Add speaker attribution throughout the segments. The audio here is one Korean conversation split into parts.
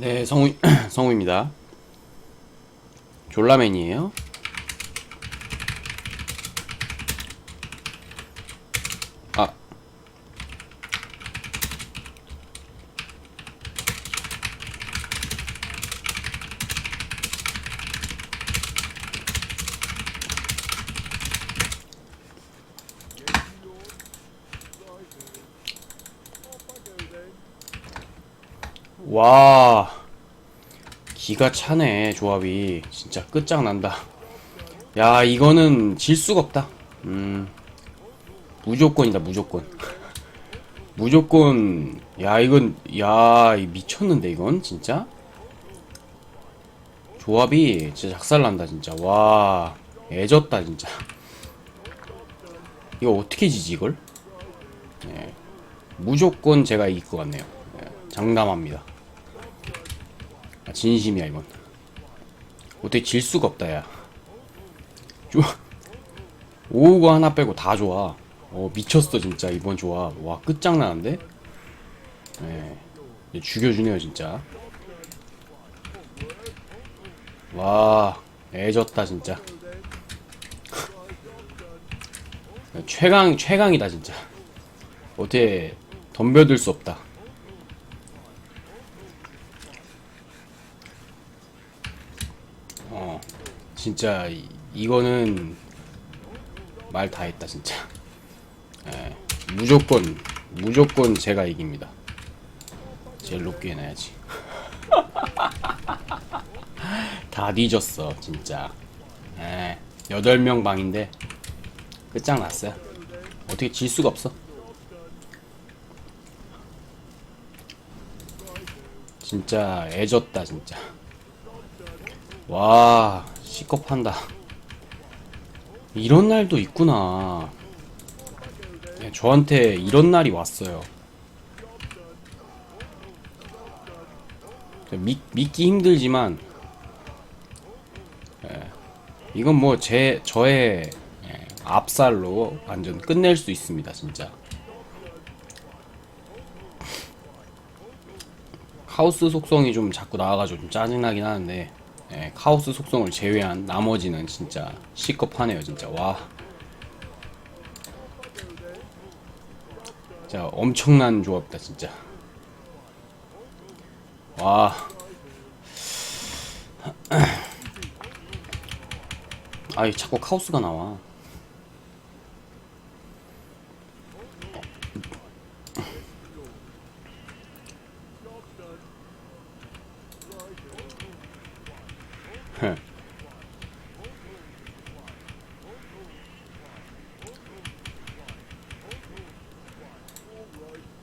Speaker 1: 네, 성우, 성우입니다. 졸라맨이에요? 와. 기가 차네, 조합이. 진짜 끝장난다. 야, 이거는 질 수가 없다. 음. 무조건이다, 무조건. 무조건, 야, 이건, 야, 이 미쳤는데, 이건, 진짜? 조합이 진짜 작살난다, 진짜. 와, 애졌다, 진짜. 이거 어떻게 지지, 이걸? 네. 무조건 제가 이길 것 같네요. 네, 장담합니다. 아, 진심이야 이건. 어떻게 질 수가 없다 야. 좋아 오우가 하나 빼고 다 좋아. 어 미쳤어 진짜. 이번 조합. 와 끝장나는데? 네 이제 죽여주네요 진짜. 와 애졌다 진짜. 최강 최강이다 진짜. 어떻게 덤벼들 수 없다 어 진짜 이, 이거는 말 다 했다 진짜. 예, 무조건 무조건 제가 이깁니다. 제일 높게 해놔야지. 다 뒤졌어 진짜. 예, 8명 방인데 끝장났어요. 어떻게 질 수가 없어. 진짜 애졌다 진짜 와, 시겁한다. 이런 날도 있구나. 네, 저한테 이런 날이 왔어요. 믿, 믿기 힘들지만, 예, 이건 뭐 제, 저의 예, 압살로 완전 끝낼 수 있습니다, 진짜. 카오스 속성이 좀 자꾸 나와가지고 좀 짜증나긴 하는데, 예, 카오스 속성을 제외한 나머지는 진짜 시급하네요 진짜. 와. 진짜 엄청난 조합이다 진짜. 와. 아이 자꾸 카오스가 나와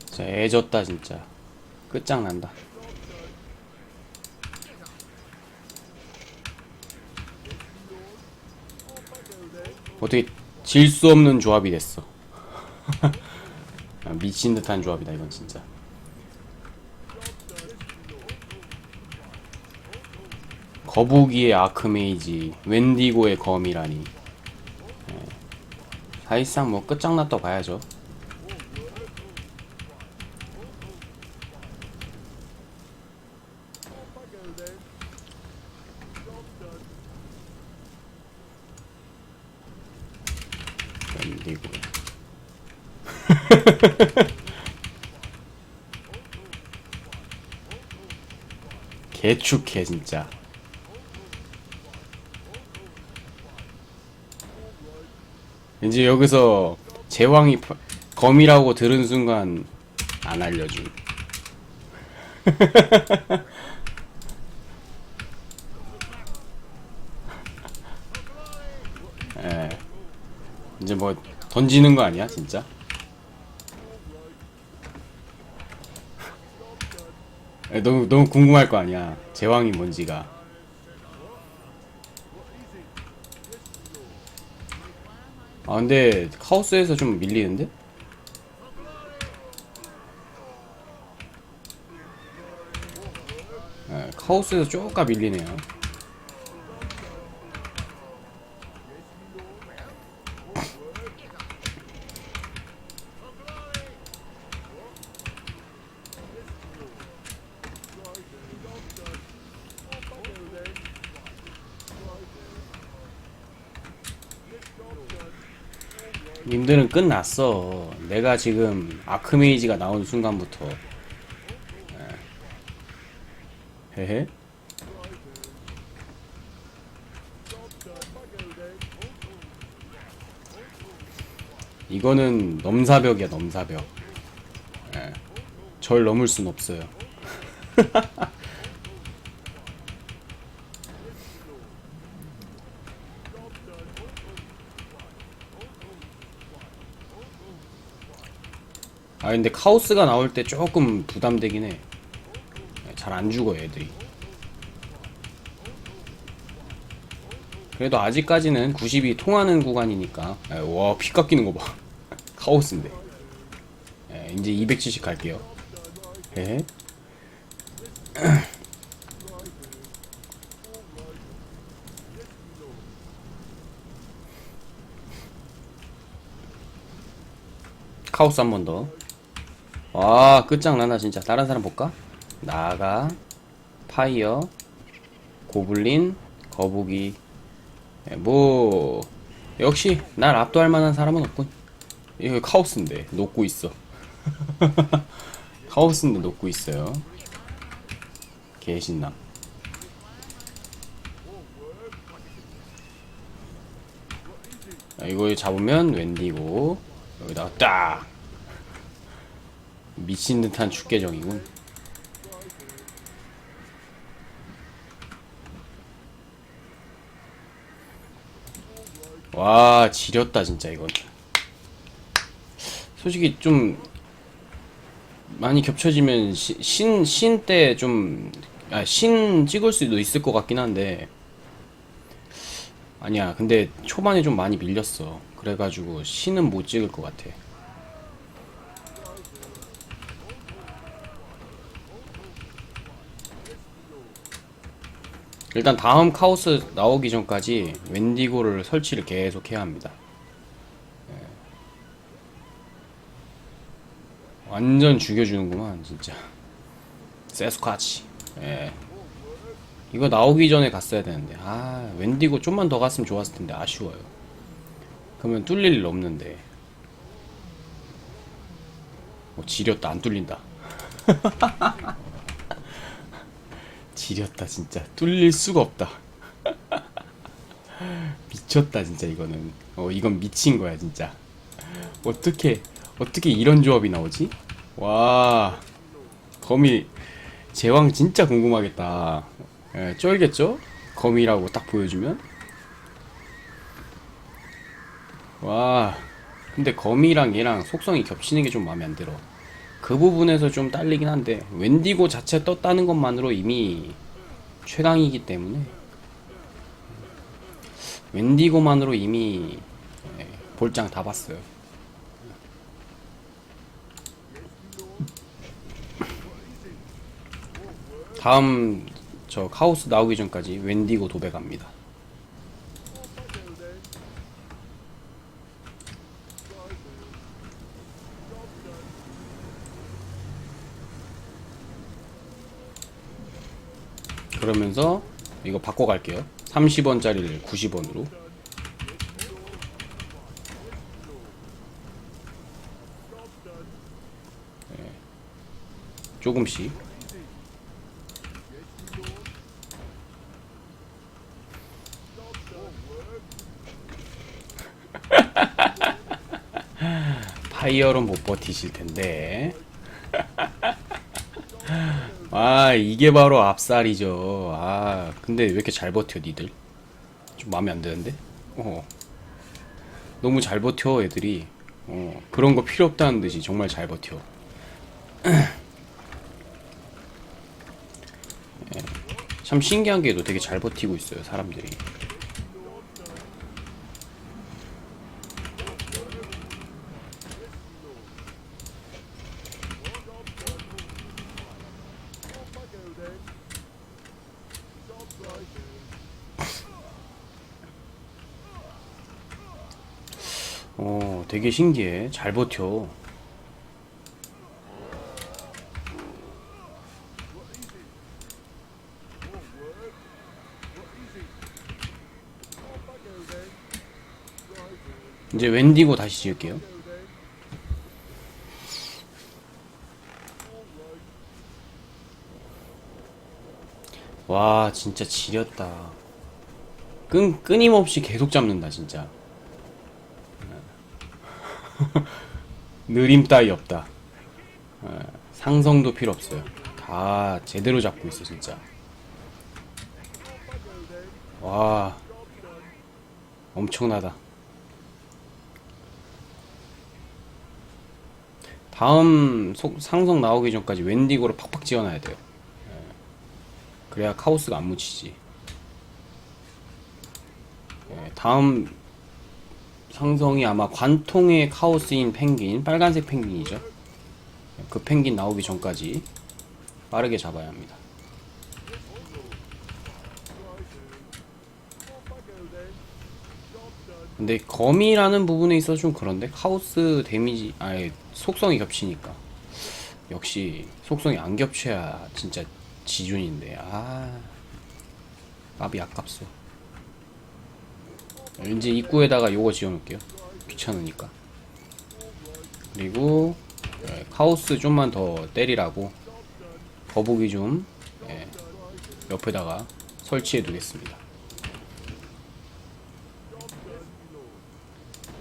Speaker 1: 진짜 애졌다 진짜. 끝장난다. 어떻게 질 수 없는 조합이 됐어. 아, 미친 듯한 조합이다 이건 진짜 거북이의 아크메이지 웬디고의 검이라니. 예. 사실상 뭐 끝장났다 봐야죠. 웬디고 개축해 진짜 이제 여기서 제왕이 파- 검이라고 들은 순간 안 알려줌 예. 이제 뭐 던지는 거 아니야 진짜? 예, 너무 너무 궁금할 거 아니야 제왕이 뭔지가 아 근데 카오스에서 좀 밀리는데? 예, 카오스에서 쪼까 밀리네요 님들은 끝났어. 내가 지금 아크메이지가 나온 순간부터. 예. 헤헤. 이거는 넘사벽이야 넘사벽. 예. 절 넘을 순 없어요. 아 근데 카오스가 나올 때 조금 부담되긴 해. 잘 안 죽어 애들이. 그래도 아직까지는 90이 통하는 구간이니까. 에, 와, 피 깎이는 거 봐. 카오스인데. 에, 이제 270 갈게요. 에? 카오스 한 번 더. 와, 끝장나나 진짜. 다른 사람 볼까? 나가, 파이어, 고블린, 거북이. 예, 뭐 역시 날 압도할 만한 사람은 없군. 이거 카오스인데 녹고 있어. 카오스인데 녹고 있어요. 개신남. 자, 이거 잡으면 웬디고 여기다가 딱 미친 듯한 축계정이군. 와 지렸다 진짜 이건. 솔직히 좀 많이 겹쳐지면 신 신 때 좀 아, 신 찍을 수도 있을 것 같긴 한데. 아니야 근데 초반에 좀 많이 밀렸어. 그래가지고 신은 못 찍을 것 같아 일단 다음 카오스 나오기 전까지 웬디고를 설치를 계속 해야 합니다. 예. 완전 죽여주는구만 진짜. 세스카치. 예. 이거 나오기 전에 갔어야 되는데 아 웬디고 좀만 더 갔으면 좋았을 텐데 아쉬워요. 그러면 뚫릴 일 없는데. 뭐 지렸다 안 뚫린다. 지렸다 진짜. 뚫릴 수가 없다. 미쳤다 진짜 이거는. 어 이건 미친 거야 진짜. 어떻게 어떻게 이런 조합이 나오지? 와. 거미 제왕 진짜 궁금하겠다. 예, 쩔겠죠? 거미라고 딱 보여주면? 와. 근데 거미랑 얘랑 속성이 겹치는 게 좀 마음에 안 들어 그 부분에서 좀 딸리긴 한데 웬디고 자체 떴다는 것만으로 이미 최강이기 때문에 웬디고만으로 이미 예, 볼장 다 봤어요. 다음 저 카오스 나오기 전까지 웬디고 도배 갑니다. 그러면서 이거 바꿔 갈게요. 30원짜리를 90원으로. 네. 조금씩. 파이어로 못 버티실 텐데. 아 이게 바로 압살이죠. 아 근데 왜 이렇게 잘 버텨 니들? 좀 마음에 안 드는데? 어. 너무 잘 버텨 애들이. 어 그런 거 필요 없다는 듯이 정말 잘 버텨. 예, 참 신기한 게도 되게 잘 버티고 있어요 사람들이 어, 되게 신기해. 잘 버텨. 이제 웬디고 다시 지을게요. 와 진짜 지렸다. 끈 끊임없이 계속 잡는다 진짜. 느림 따위 없다. 어, 상성도 필요 없어요. 다 제대로 잡고 있어 진짜. 와 엄청나다. 다음 속, 상성 나오기 전까지 웬디고로 팍팍 지어놔야 돼요. 예. 그래야 카오스가 안 묻히지. 예, 다음 상성이 아마 관통의 카오스인 펭귄, 빨간색 펭귄이죠. 그 펭귄 나오기 전까지 빠르게 잡아야 합니다. 근데 거미라는 부분에 있어서 좀 그런데 카오스 데미지 아예 속성이 겹치니까 역시 속성이 안 겹쳐야 진짜 지준인데 아 값이 아깝소 왠지 입구에다가 요거 지어놓을게요 귀찮으니까 그리고 예, 카오스 좀만 더 때리라고 거북이 좀 예, 옆에다가 설치해 두겠습니다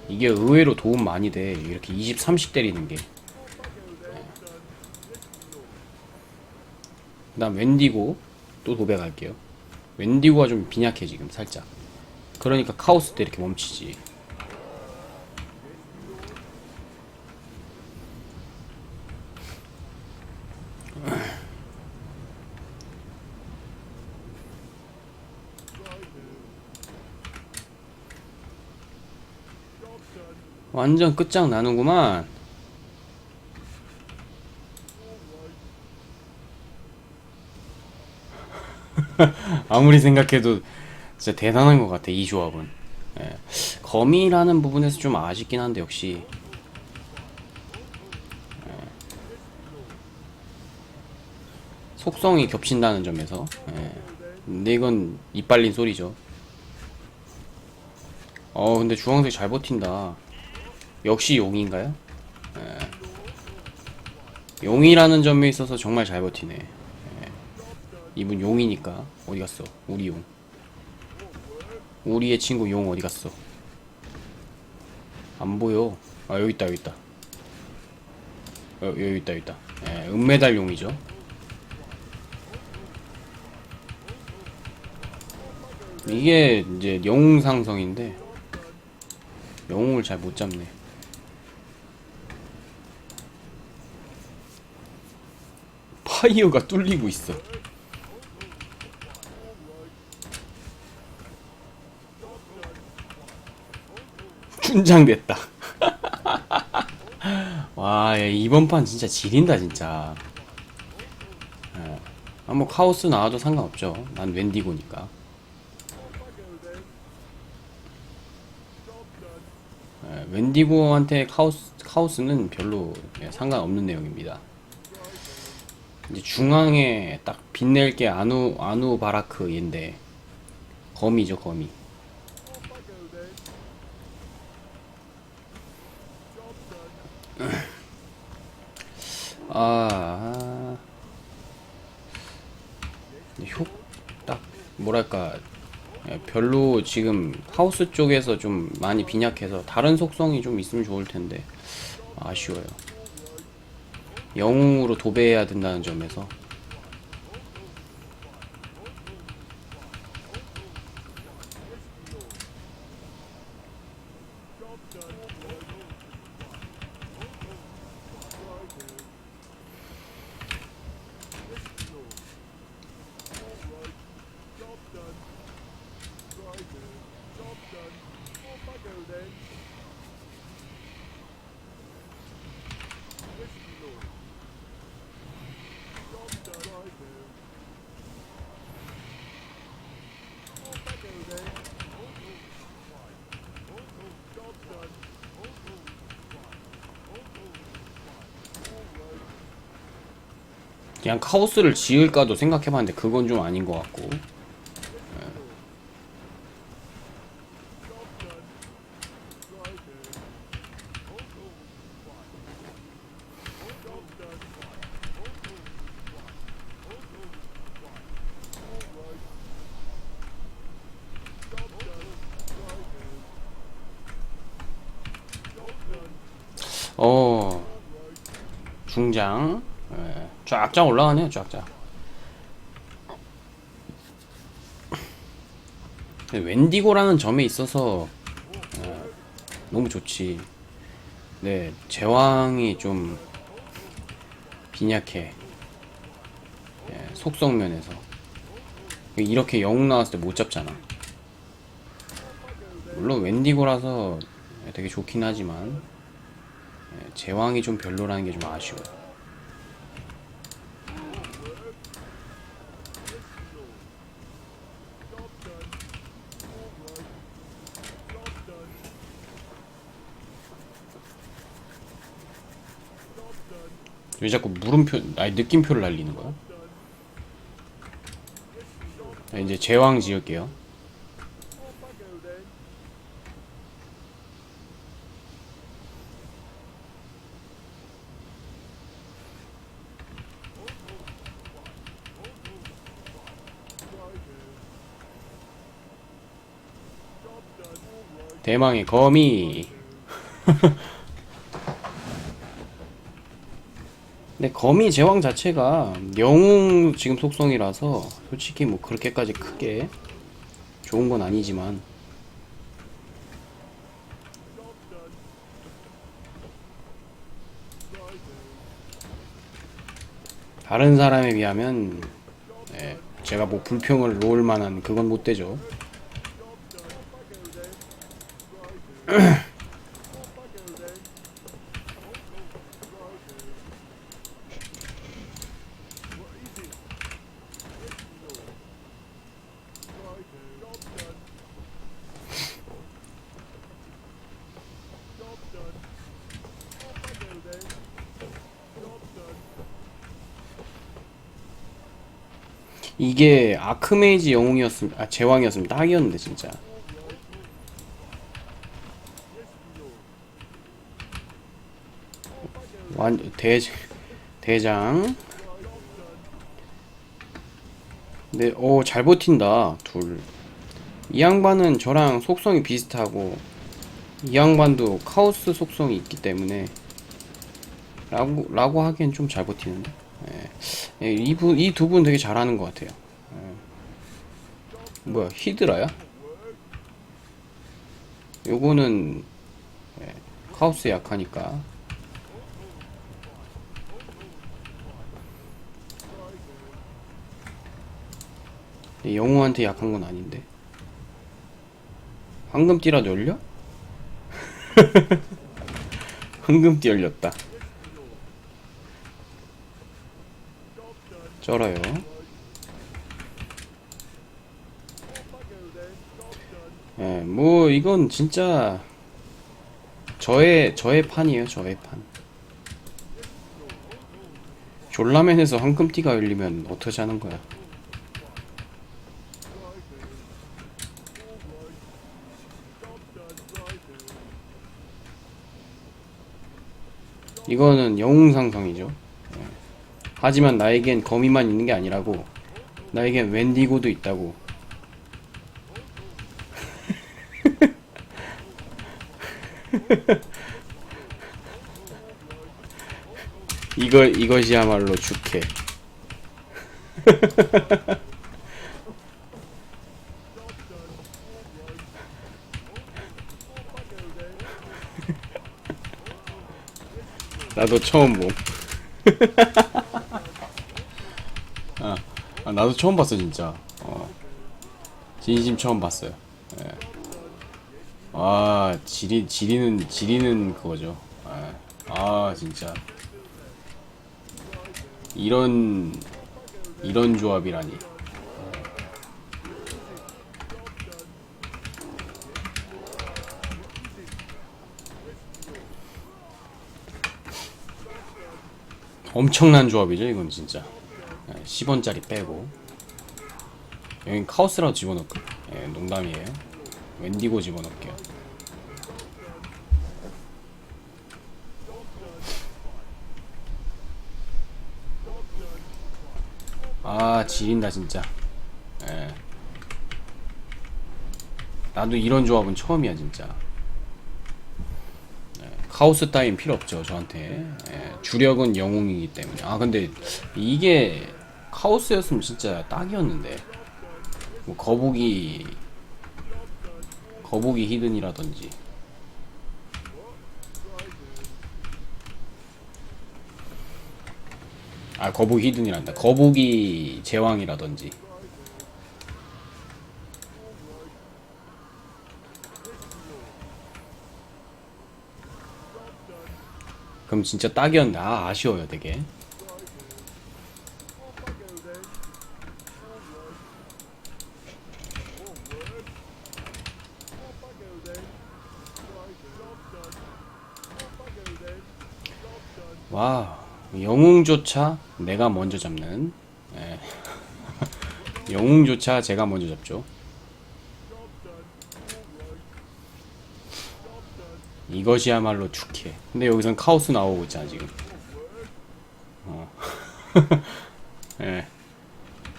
Speaker 1: 이게 의외로 도움 많이 돼. 이렇게 20, 30 때리는 게. 그 다음 웬디고 또 도배갈게요. 웬디고가 좀 빈약해 지금 살짝. 그러니까 카오스 때 이렇게 멈추지. 완전 끝장나는구만. 아무리 생각해도 진짜 대단한 것 같아, 이 조합은. 예. 거미라는 부분에서 좀 아쉽긴 한데, 역시. 예. 속성이 겹친다는 점에서. 예. 근데 이건 이빨린 소리죠. 어, 근데 주황색 잘 버틴다. 역시 용인가요? 예. 용이라는 점에 있어서 정말 잘 버티네. 예. 이분 용이니까 어디 갔어? 우리 용. 우리의 친구 용 어디 갔어? 안 보여. 아 여기 있다 여기 있다. 어, 여기 있다 여기 있다. 예, 은메달 용이죠. 이게 이제 영웅 상성인데 영웅을 잘 못 잡네. 파이어가 뚫리고 있어. 춘장됐다. 와, 야, 이번 판 진짜 지린다, 진짜. 예. 아, 뭐, 카오스 나와도 상관없죠. 난 웬디고니까. 예, 웬디고한테 카오스, 카오스는 별로 예, 상관없는 내용입니다. 이제 중앙에 딱 빛낼 게 아누 아누 바라크 인데 거미죠 거미. 아, 효딱 뭐랄까 예, 별로 지금 하우스 쪽에서 좀 많이 빈약해서 다른 속성이 좀 있으면 좋을 텐데 아쉬워요. 영웅으로 도배해야 된다는 점에서 그냥 카오스를 지을까도 생각해봤는데 그건 좀 아닌 것 같고 쫙쫙 올라가네요 쫙쫙 웬디고라는 점에 있어서 어, 너무 좋지. 네 제왕이 좀 빈약해. 예, 속성 면에서. 이렇게 영웅 나왔을 때 못 잡잖아. 물론 웬디고라서 되게 좋긴 하지만 예, 제왕이 좀 별로라는 게 좀 아쉬워. 왜 자꾸 물음표, 아니 느낌표를 날리는 거야? 자, 이제 제왕 지을게요. 대망의 거미. 근데 거미 제왕 자체가 영웅 지금 속성이라서 솔직히 뭐 그렇게까지 크게 좋은 건 아니지만 다른 사람에 비하면 예, 제가 뭐 불평을 놓을 만한 그건 못 되죠. 이게 아크메이지 영웅이었으면 아 제왕이었으면 딱이었는데 진짜 완 대, 대장 네, 오, 잘 버틴다, 둘. 이 양반은 저랑 속성이 비슷하고, 이 양반도 카오스 속성이 있기 때문에, 라고, 라고 하기엔 좀 잘 버티는데. 예. 예, 이 분, 이 두 분 되게 잘하는 것 같아요. 예. 뭐야, 히드라야? 요거는, 예, 카오스 약하니까. 영웅한테 약한 건 아닌데. 황금띠라도 열려? 황금띠 열렸다. 쩔어요. 예, 뭐 이건 진짜 저의 저의 판이에요, 저의 판. 졸라맨에서 황금띠가 열리면 어떻게 하는 거야? 이거는 영웅 상성이죠. 예. 하지만 나에겐 거미만 있는 게 아니라고. 나에겐 웬디고도 있다고. 이거 이것이야말로 축해. 나도 처음 봄. 아, 아, 나도 처음 봤어 진짜. 어. 진심 처음 봤어요. 예. 아, 지리 지리는 지리는 그거죠. 예. 아, 진짜 이런 이런 조합이라니. 엄청난 조합이죠, 이건 진짜. 예, 10원짜리 빼고. 여긴 카오스라고 집어넣고. 예, 농담이에요. 웬디고 집어넣을게요. 아, 지린다, 진짜. 예. 나도 이런 조합은 처음이야, 진짜. 예, 카오스 따윈 필요 없죠 저한테 예, 주력은 영웅이기 때문에 아 근데 이게 카오스였으면 진짜 딱이었는데 뭐 거북이 거북이 히든이라든지. 아 거북이 히든이란다. 거북이 제왕이라든지. 그럼 진짜 딱이었는데 아 아쉬워요 되게 와 영웅조차 내가 먼저 잡는 예. 영웅조차 제가 먼저 잡죠 이것이야말로 축해 근데 여기선 카오스 나오고 있잖아 지금 어. 예.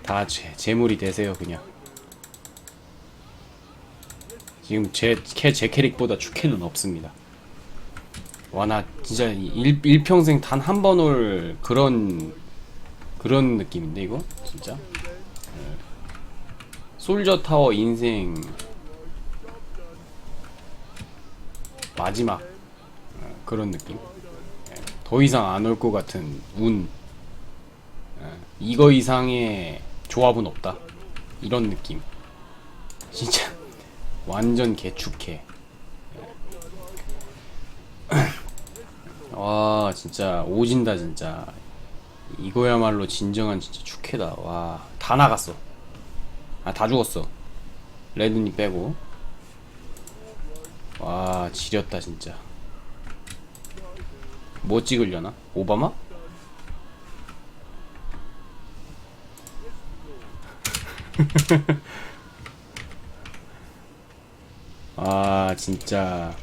Speaker 1: 다 제, 재물이 되세요 그냥 지금 제, 캐, 제 캐릭보다 축해는 없습니다 와 나 진짜 일, 일평생 단 한 번 올 그런 그런 느낌인데 이거? 진짜? 예. 솔저 타워 인생. 마지막. 어, 그런 느낌? 예. 더 이상 안 올 것 같은 운. 예. 이거 이상의 조합은 없다. 이런 느낌. 진짜 완전 개축해 와 진짜 오진다 진짜. 이거야말로 진정한 진짜 축해다. 와 다 나갔어. 아 다 죽었어. 레드님 빼고. 와 지렸다 진짜. 뭐 찍으려나? 오바마? 아 진짜.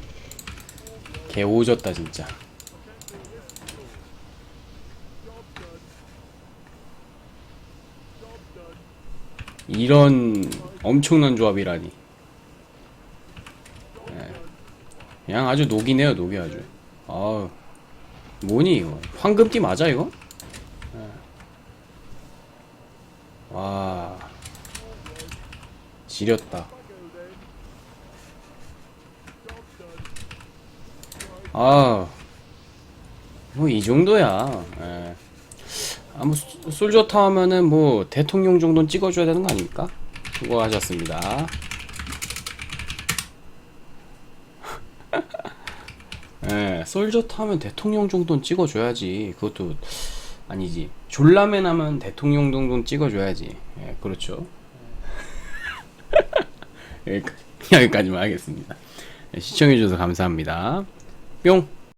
Speaker 1: 개 오졌다 진짜 이런 엄청난 조합이라니 예. 그냥 아주 녹이네요 녹이 아주 아우 뭐니 이거 황금띠 맞아 이거? 예. 와 지렸다 아, 뭐 이 정도야. 예. 아, 뭐 소- 솔저 타면은 뭐 대통령 정도는 찍어줘야 되는 거 아닙니까? 수고하셨습니다. 예, 솔저 타면 대통령 정도는 찍어줘야지. 그것도 아니지. 졸라맨 하면 대통령 정도는 찍어줘야지. 예, 그렇죠. 여기까지, 여기까지만 하겠습니다. 예, 시청해주셔서 감사합니다. 뿅!